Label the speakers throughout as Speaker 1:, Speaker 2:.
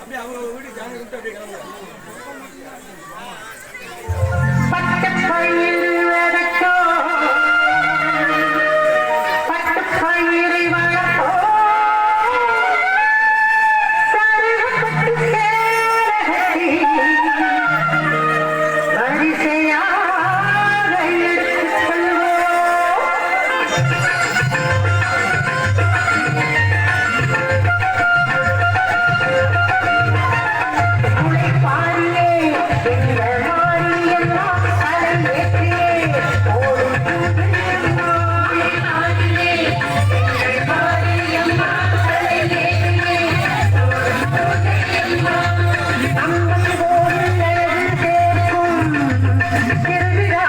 Speaker 1: அப்படியே அவங்க வீட்டுக்கு ஜாமி கொடுத்து அப்படியே கிளம்புறேன் திருவிழா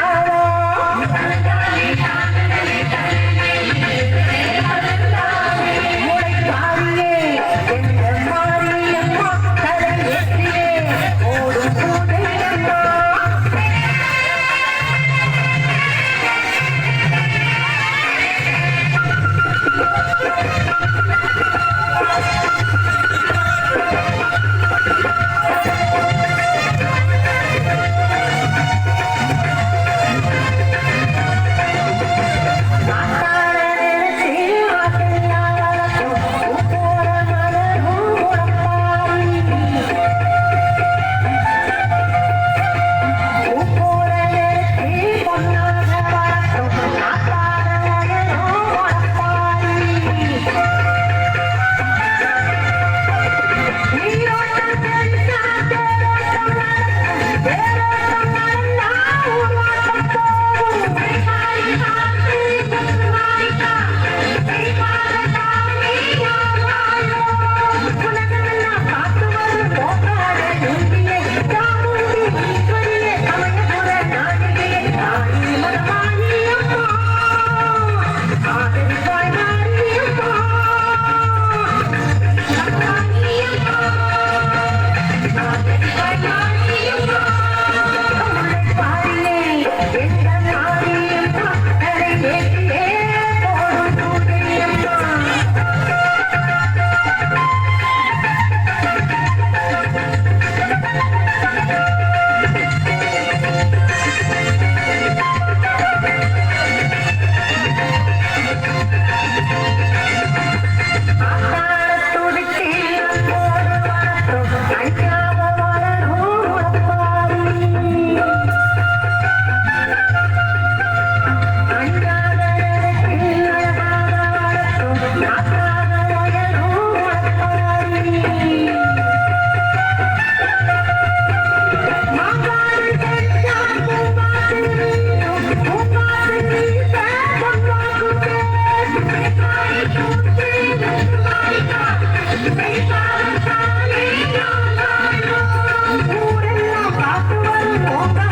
Speaker 1: Oh,